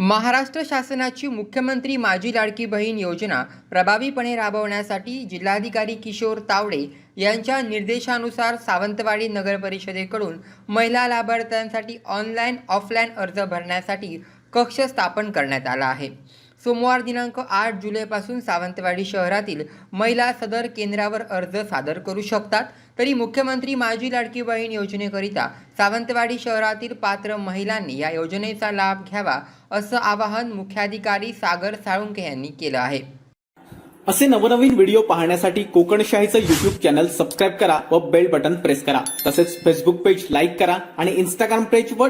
महाराष्ट्र शासनाची मुख्यमंत्री माझी लाडकी बहीण योजना प्रभावीपणे राबवण्यासाठी जिल्हाधिकारी किशोर तावडे यांच्या निर्देशानुसार सावंतवाडी नगर परिषदेकडून महिला लाभार्थ्यांसाठी ऑनलाईन ऑफलाईन अर्ज भरण्यासाठी कक्ष स्थापन करण्यात आला आहे. सोमवार दिनांक आठ जुलैपासून सावंतवाडी शहरातील महिला सदर केंद्रावर अर्ज सादर करू शकतात. तरी मुख्यमंत्री माझी लाडकी बहीण योजनेकरिता सावंतवाडी शहरातील पात्र महिलांनी या योजनेचा लाभ घ्यावा असं आवाहन मुख्याधिकारी सागर साळुंके यांनी केलं आहे. असे नवनवीन व्हिडिओ पाहण्यासाठी कोकणशाहीचं युट्यूब चॅनल सबस्क्राईब करा व बेल बटन प्रेस करा. तसेच फेसबुक पेज लाईक करा आणि इंस्टाग्राम पेजवर